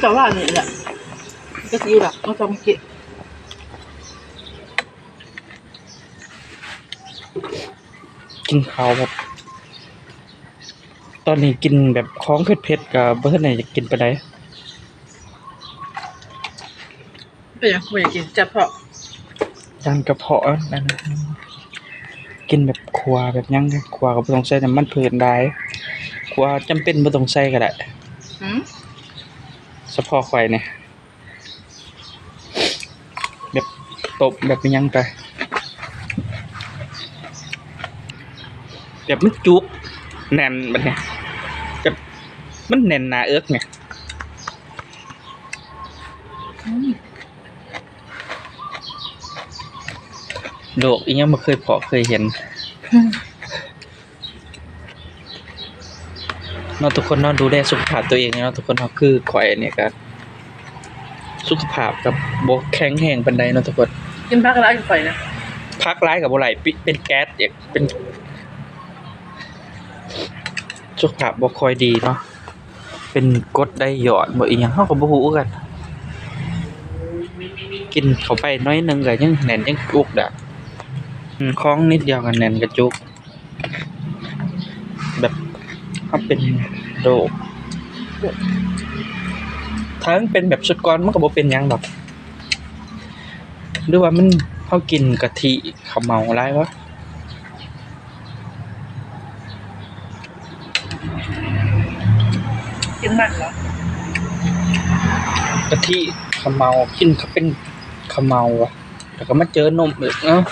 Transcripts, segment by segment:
แต่ว่าเนี่ยแหละก็ซิวหลักต้องจำกินกินข้าวแบบ ตอนนี้กินแบบของเผ็ดๆกับเบิร์ดไหนจะกินไปได้เป็นยังไม่อยากกินจับเพาะจานกระเพาะนั่นนะกินแบบครัวแบบหยังก็ครัวก็บ่ต้องใส่น้ำมันพืชได้ครัวจำเป็นบ่ต้องใส่ก็ได้หืม เฉพาะข่อยเนี่ยแบบตบแบบอิหยังไปแบบมันจุกแน่นแบบเนี้ยแบบมันแน่นหนาเอิกเนี่ยอืมโดกอีกยังไม่เคยเพาะเคยเห็น เนาะทุกคนเนาะดูแลสุขภาพตัวเองเนาะทุกคนเนาะคือข่อยเนี่ยก็สุขภาพกับบกแข็งแรงปานใดเนาะทุกคนกินพักอะไรกับไฟนะพักร้ายกับบ่ไหลปิเป็นแก๊สอยากเป็น สุขภาพบ่ค่อยดีเนาะเป็นกรดได้หยอดบ่อีหยังเฮาก็บ่ฮู้คือกัน กินเข้าไปน้อยหนึงก็ยังแน่นยังจุกดะอืมของนิดเดียวก็แน่นกระจุกแบบ เฮาเป็นโรคทั้งเป็นแบบสุดก่อนมันก็บ่เป็นหยังดอกหรือว่ามันเฮากินกะทิขาวเหมาหลายวะกินมากเหรอกะทิขาวเหมากินเขาเป็นขาวเหมาวะแล้วก็มาเจอนมอีกเนาะ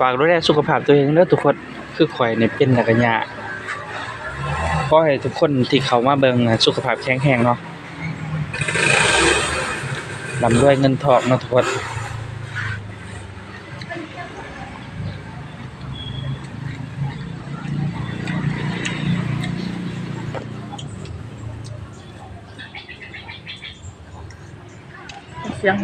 ฝากดูแลสุขภาพตัวเองเด้อทุกคนคือข่อยเนี่ยเป็นแล้วก็ยาขอให้ทุกคนที่เขามาเบิงอะสุขภาพแข็งแรงเนาะร่ำรวยเงินทองนะทุกคนเสียง